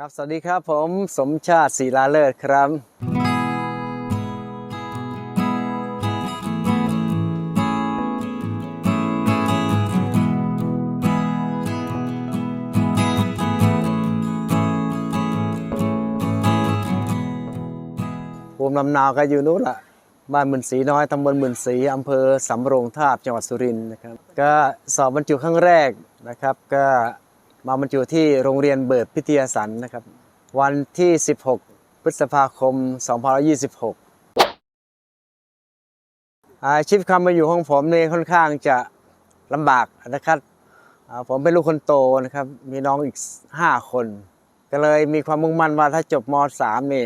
ครับ สวัสดีครับผมสมชาติศิลาเลิศครับ ภูมิลำนาวก็อยู่นู้นละบ้านหมื่นศรีน้อยตำบลหมื่นศรีอำเภอสำโรงทาบจังหวัดสุรินทร์นะครับ ก็สอบบรรจุครั้งแรกนะครับก็ มาบรรจุที่โรงเรียนเบิดพิทยาสันนะครับ วันที่ 16 พฤษภาคม 2526 อาชีพความาอยู่ของผมเนี่ยค่อนข้างจะลำบากนะครับผมเป็นลูกคนโตนะครับ มีน้องอีก 5 คน ก็เลยมีความมุ่งมั่นว่าถ้าจบม .3 นี่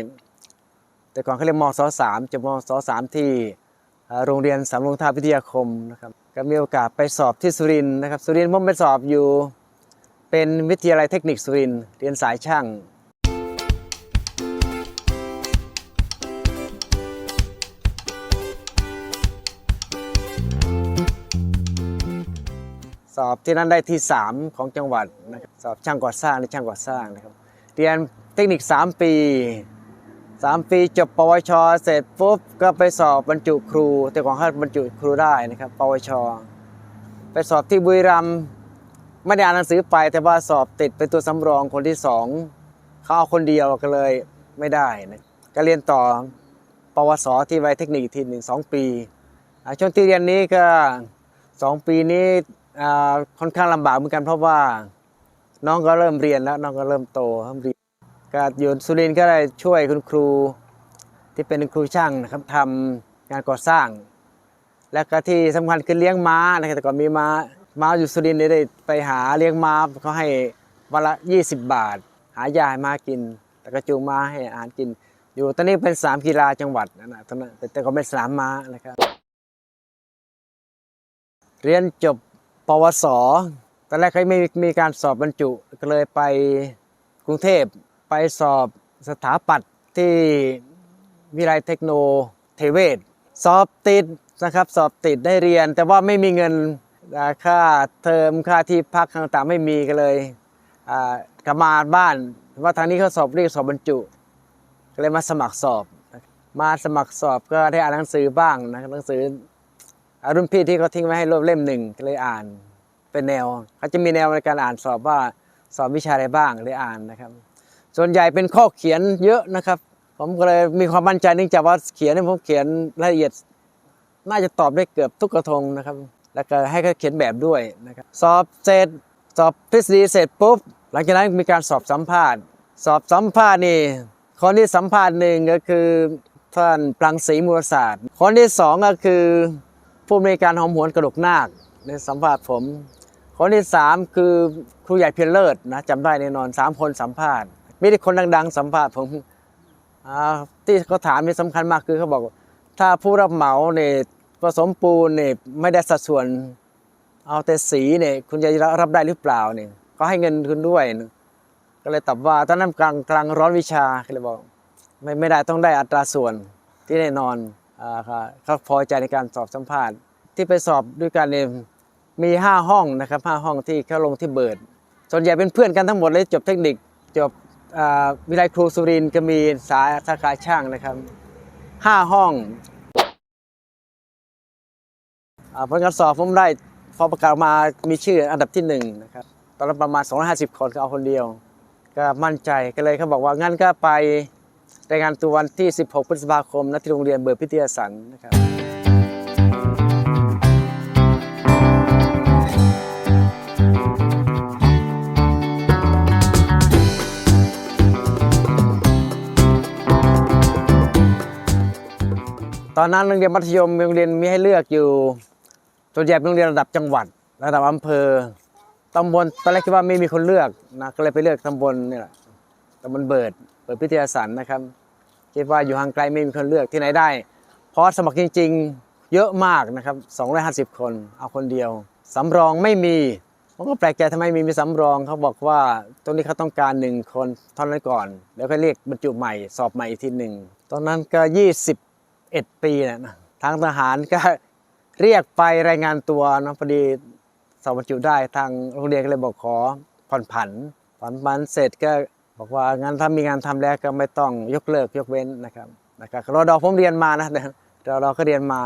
แต่ก่อนเขาเรียกมศสามจบมศสามที่โรงเรียนสำโรงท่าพิทยาคมนะครับ ก็มีโอกาสไปสอบที่สุรินทร์นะครับ สุรินทร์ผมไปสอบอยู่ เป็นวิทยาลัยเทคนิคสุรินเรียนสายช่าง สอบที่นั่นได้ที่ 3 ของจังหวัดนะครับสอบช่างก่อสร้างในช่างก่อสร้างนะครับ เรียนเทคนิค 3 ปี 3 ปีจบปวช เสร็จปุ๊บก็ไปสอบบรรจุครู แต่ของเขาบรรจุครูได้นะครับ ปวช ไปสอบที่บุรีรัมย์ ไม่ได้อ่านหนังสือไปแต่ว่าสอบติดเป็นตัวสำรองคนที่สองเขาเอาคนเดียวก็เลยไม่ได้นะก็เรียนต่อปวสที่ไวเทคนิคอีกทีหนึ่งสองปีช่วงที่เรียนนี้ก็สองปีนี้ค่อนข้างลำบากเหมือนกันเพราะว่าน้องก็เริ่มเรียนแล้วน้องก็เริ่มโตเริ่มเรียนก็อยู่สุรินก็ได้ช่วยคุณครูที่เป็นครูช่างนะครับทำงานก่อสร้าง แล้วก็ที่สำคัญคือเลี้ยงม้านะครับแต่ก่อนมีม้า ม้าอยู่สุรินทร์ได้ไปหาเลี้ยงม้าเขาให้วันละ20 บาท หายาให้ม้ากินแล้วก็จูงม้าให้อาหารกิน อยู่ตอนนี้เป็นสนามกีฬาจังหวัดนะนะตอนนั้นแต่ก็เป็นสนามม้านะครับ เรียนจบปวสตอนแรกเขาไม่มีการสอบบรรจุก็เลยไปกรุงเทพไปสอบสถาปัตย์ที่วิทยาลัยเทคโนเทเวศ สอบติดนะครับสอบติดได้เรียน แต่ว่าไม่มีเงิน ค่าเทอมค่าที่พักต่างๆไม่มีก็เลยกลับมาบ้านว่าทางนี้เขาสอบเรียกสอบบรรจุก็เลยมาสมัครสอบ มาสมัครสอบก็ได้อ่านหนังสือบ้างนะหนังสืออรุ่นพี่ที่เขาทิ้งไว้ให้รวบเล่มหนึ่งก็เลยอ่านเป็นแนวเขาจะมีแนวในการอ่านสอบว่าสอบวิชาอะไรบ้างเลยอ่านนะครับ ส่วนใหญ่เป็นข้อเขียนเยอะนะครับ ผมก็เลยมีความมั่นใจเนื่องจากว่าเขียนที่ผมเขียนละเอียด น่าจะตอบได้เกือบทุกกระทงนะครับ แล้วก็ให้เขาเขียนแบบด้วยนะครับสอบเสร็จสอบทฤษฎีเสร็จปุ๊บ หลังจากนั้นมีการสอบสัมภาษณ์ สอบสัมภาษณ์นี่คนที่สัมภาษณ์หนึ่งก็คือท่านปรังศรีมูลศาสตร์ คนที่สองก็คือผู้อำนวยการหอมหวนกระดกนาคในสัมภาษณ์ผม คนที่สามคือครูใหญ่เพียรเลิศนะจำได้แน่นอนสามคนสัมภาษณ์ไม่ได้คนดัง ๆ สัมภาษณ์ผมที่เขาถามนี่สำคัญมากคือเขาบอก ถ้าผู้รับเหมาเนี่ย ผสมปูนเนี่ยไม่ได้สัดส่วน เอาแต่สีเนี่ยคุณจะรับได้หรือเปล่าเนี่ยเขาให้เงินคุณด้วย ก็เลยตอบว่าตอนนั้นกลางกลางร้อนวิชาก็เลยบอกไม่ไม่ได้ต้องได้อัตราส่วนที่แน่นอนอ่าครับเขาพอใจในการสอบสัมภาษณ์ ที่ไปสอบด้วยกันเนี่ยมี 5 ห้องนะครับ5ห้องที่เขาลงที่เบิร์ดส่วนใหญ่เป็นเพื่อนกันทั้งหมดเลยจบเทคนิคจบอ่าวิทยาลัยครูสุรินทร์ก็มีสายสาขาช่างนะครับ 5 ห้อง ผลการสอบผมได้พอประกาศมามีชื่ออันดับที่หนึ่งนะครับตอนนั้นประมาณ 250 คนก็เอาคนเดียว ก็มั่นใจก็เลยเขาบอกว่างั้นก็ไปรายงานตัววันที่ 16 พฤษภาคมณที่โรงเรียนเบิร์ดพิทยาสันนะครับตอนนั้นโรงเรียนมัธยมโรงเรียนมีให้เลือกอยู่ ส่วนใหญ่เป็นโรงเรียนระดับจังหวัด ระดับอำเภอตำบลตอนแรกคิดว่าไม่มีคนเลือกนะก็เลยไปเลือกตำบลนี่แหละตำบลเบิดเปิดพิทยาสันนะครับคิดว่าอยู่ห่างไกลไม่มีคนเลือกที่ไหนได้เพราะสมัครจริง ๆ เยอะมากนะครับ 250 คนเอาคนเดียวสำรองไม่มีผมก็แปลกใจทำไมมีมีสำรองเขาบอกว่าตรงนี้เขาต้องการหนึ่งคนเท่านั้นก่อน แล้วก็เรียกบรรจุใหม่สอบใหม่อีกทีหนึ่งตอนนั้นก็20เอ็ดปีนะนะทางทหารก็ เรียกไปรายงานตัวเนาะพอดีสอบบรรจุได้ทางโรงเรียนก็เลยบอกขอผ่อนผันผ่อนผันเสร็จก็บอกว่างั้นถ้ามีงานทำแล้วก็ไม่ต้องยกเลิกยกเว้นนะครับนะครับรอดอผมเรียนมานะรอดอก็เรียนมา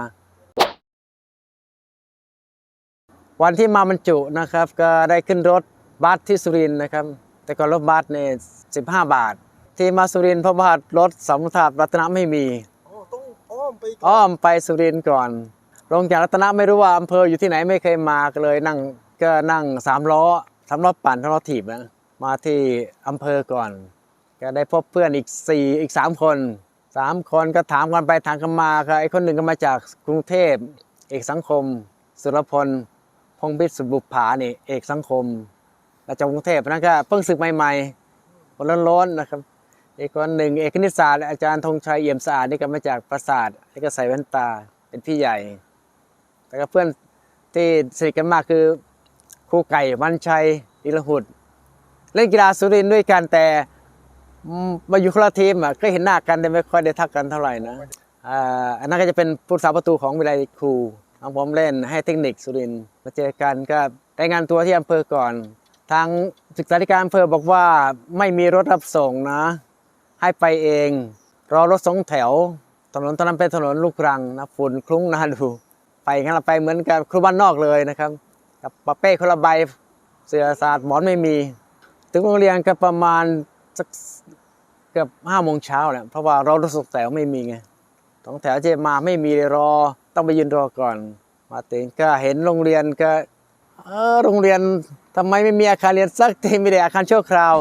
วันที่มาบรรจุนะครับ ก็ได้ขึ้นรถบัสที่สุรินทร์นะครับ แต่ก่อนรถบัสเนี่ยสิบห้าบาท ที่มาสุรินทร์เพราะว่ารถสำทับรัตนะไม่มีโอ้ต้องอ้อมไปก่นอ้อมไปสุรินทร์ก่อน ลงจากรัตนะไม่รู้ว่าอำเภออยู่ที่ไหนไม่เคยมาก็เลยนั่งก็นั่งสามล้อสามล้อปั่นสามล้อถีบนะมาที่อำเภอก่อน ก็ได้พบเพื่อนอีกสี่อีกสามคนสามคนก็ถามกันไปทางกันมาครับไอ้คนหนึ่งก็มาจากกรุงเทพ เอกสังคม สุรพล พงพิษสุบุปผานี่เอกสังคมมาจากกรุงเทพนั่นก็เพิ่งศึกใหม่ๆคนร้อนๆนะครับอีกคนหนึ่งเอกคณิตศาสตร์อาจารย์ธงชัยเอี่ยมสะอาดนี่ก็มาจากประสาทนี่ก็ใส่แว่นตาเป็นพี่ใหญ่ แต่ก็เพื่อนที่สนิทกันมากคือครูไก่วันชัยอิรหุดเล่นกีฬาสุรินด้วยกันแต่มาอยู่คนละทีมอะก็เห็นหน้ากันแต่ไม่ค่อยได้ทักกันเท่าไหร่นะอันนั้นก็จะเป็นผู้สาประตูของวิทยาลัยครูของผมเล่นให้เทคนิคสุรินมาเจอกันก็รายงานตัวที่อำเภอก่อน ทางศึกษาธิการอำเภอบอกว่าไม่มีรถรับส่งนะ ให้ไปเอง รอรถสองแถว ถนนตอนนั้นเป็นถนนลูกรังนะฝุ่นคลุ้งน่าดู ไปงั้นเราไปเหมือนกับครูบ้านนอกเลยนะครับ กับปะเป้คนละใบเสือศาสตร์หมอนไม่มี ถึงโรงเรียนก็ประมาณสักเกือบห้าโมงเช้าแหละเพราะว่าเรารถสองแถวไม่มีไงสองแถวจะมาไม่มีรอ ต้องไปยืนรอก่อน มาถึงก็เห็นโรงเรียนก็เออโรงเรียนทำไมไม่มีอาคารเรียนสักทีมีแต่อาคารชั่วคราว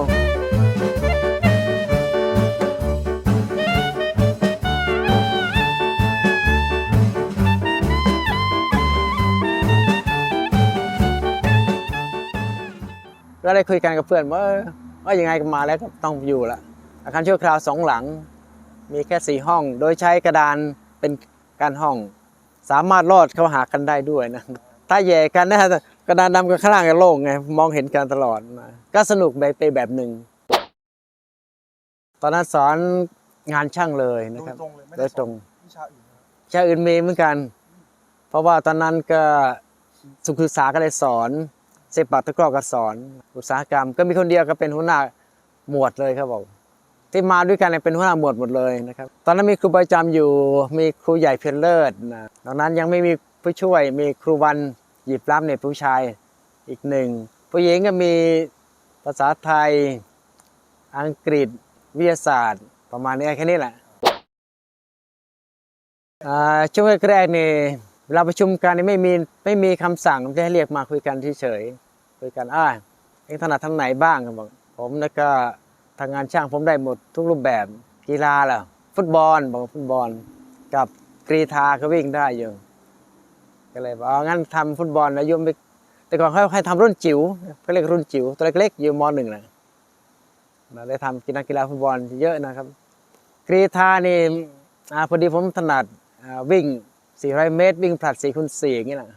ก็ได้คุยกันกับเพื่อนว่าเออว่ายังไงก็มาแล้วก็ต้องอยู่ละอาคารชั่วคราวสองหลัง มีแค่สี่ห้อง โดยใช้กระดานเป็นการห้อง สามารถลอดเข้าหากันได้ด้วยนะถ้าแย่กันนะกระดานดำกับข้างล่างก็โล่งไงมองเห็นกันตลอดนะก็สนุกไปไปแบบหนึ่งตอนนั้นสอนงานช่างเลยโดนะยครับตรงเลยไม่โดได้ยสตอรนงวิชาอื่นนะครับชาอื่นมีเหมือนกัน เพราะว่าตอนนั้นก็สุขศึกษาก็เลยสอน เซปักตะกร้อก็สอน อุตสาหกรรม ก็มีคนเดียวก็เป็นหัวหน้าหมวดเลยครับบอกที่มาด้วยกันเนี่ยเป็นหัวหน้าหมวดหมดเลยนะครับ ตอนนั้นมีครูประจำอยู่มีครูใหญ่เพียรเลิศนะตอนนั้นยังไม่มีผู้ช่วยมีครูวันหยิบรับเนี่ยผู้ชายอีกหนึ่งผู้หญิงก็มีภาษาไทย อังกฤษวิทยาศาสตร์ ประมาณนี้แค่นี้แหละช่วงแรกๆนี่เวลาประชุมกันไม่มีไม่มีคำสั่งจะเรียกมาคุยกันเฉย คุยกันอ่าเองถนัดทางไหนบ้างครับอกผมแล้วก็ทางงานช่างผมได้หมดทุกรูปแบบกีฬาล่ะฟุตบอลบอกฟุตบอล กับกรีธาก็วิ่งได้อยู่ก็เลยบอกอ๋องั้นทำฟุตบอลแล้วโยมไปแต่ก่อนเขาให้ทำรุ่นจิ๋วเขาเรียกรุ่นจิ๋วตัวเล็กๆอยู่มหนึ่งนะเราได้ทำกีฬากีฬาฟุตบอลเยอะนะครับ กรีธานี่อ่าพอดีผมถนัดอ่าวิ่ง 400 เมตร วิ่งผลัด4คูณ4อย่างนี้นะ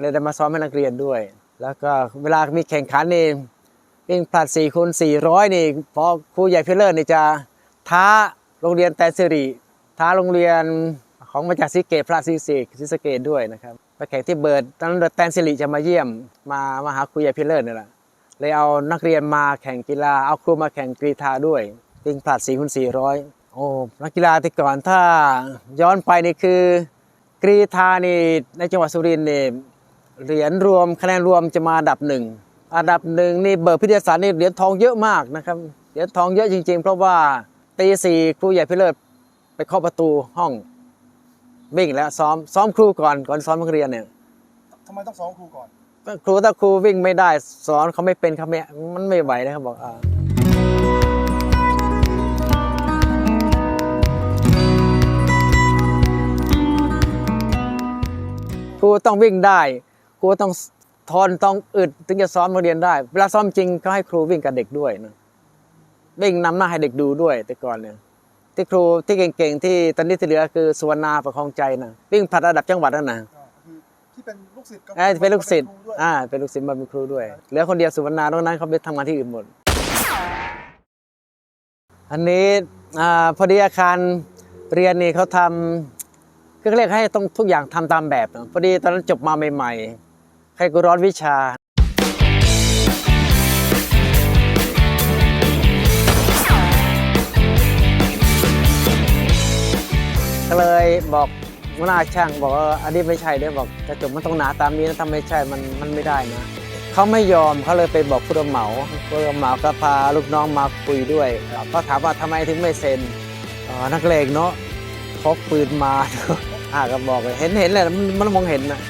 เลยได้มาซ้อมให้นักเรียนด้วย แล้วก็เวลามีแข่งขันนี่วิ่งผลัด4คูณ400 นี่พอครูใหญ่พลเลอร์นี่จะท้าโรงเรียนแตนสิริท้าโรงเรียนของมาจากซีเกตพระซีเสกซีสเกตด้วยนะครับไปแข่งที่เบิร์ดตอนนั้นแตนสิริจะมาเยี่ยมมามาหาครูใหญ่พลเลอร์นี่แหละเลยเอานักเรียนมาแข่งกีฬาเอาครูมาแข่งกรีธาด้วยวิ่งผลัด4คูณ400 โอ้นักกีฬาแต่ก่อนถ้าย้อนไปนี่คือกรีธานี่ในจังหวัดสุรินทร์นี่ เหรียญรวมคะแนนรวมจะมาอันดับหนึ่งอันดับหนึ่งนี่เบิร์ดพิทยาศาสตร์นี่เหรียญทองเยอะมากนะครับเหรียญทองเยอะจริง ๆ เพราะว่าตีสี่ครูใหญ่พิเลิศไปเคาะประตูห้องวิ่งแล้วซ้อมซ้อมครูก่อนก่อนซ้อมนักเรียนเนี่ยทำไมต้องซ้อมครูก่อนครูถ้าครูวิ่งไม่ได้สอนเขาไม่เป็นเขาไม่มันไม่ไหวนะครับบอกอ่าครูต้องวิ่งได้ ครูต้องทอนต้องอึดถึงจะซ้อมนักเรียนได้ เวลาซ้อมจริงก็ให้ครูวิ่งกับเด็กด้วยนะวิ่งนำหน้าให้เด็กดูด้วยแต่ก่อนเนี่ยที่ครูที่เก่งๆที่ตอนนี้ที่เหลือคือสุวรรณาประคองใจนะวิ่งผลัดระดับจังหวัดนั่นนะอ่าคือที่เป็นลูกศิษย์ก็เอ้ยเป็นลูกศิษย์ครูด้วยอ่าเป็นลูกศิษย์มาเป็นครูด้วยเหลือคนเดียวสุวรรณาตรงนั้นเขาไปทำงานที่อื่นหมด อันนี้อ่าพอดีอาคารเรียนนี่เขาทำก็เรียกให้ต้องทุกอย่างทำตามแบบนะพอดีตอนนั้นจบมาใหม่ ๆ ใครกูร้อนวิชา ก็เลยบอกหัวนาช่างบอกว่าอันนี้ไม่ใช่ด้วยบอกกระจกมันต้องหนาตามนี้นะถ้าไม่ใช่มันมันไม่ได้นะเขาไม่ยอมเขาเลยไปบอกผู้รับเหมาผู้รับเหมาก็พาลูกน้องมาคุยด้วยก็ถามว่าทำไมถึงไม่เซ็นนักเลงเนาะพกปืนมาอ่าก็บอกเห็นเห็นเลยมันมองเห็นนะ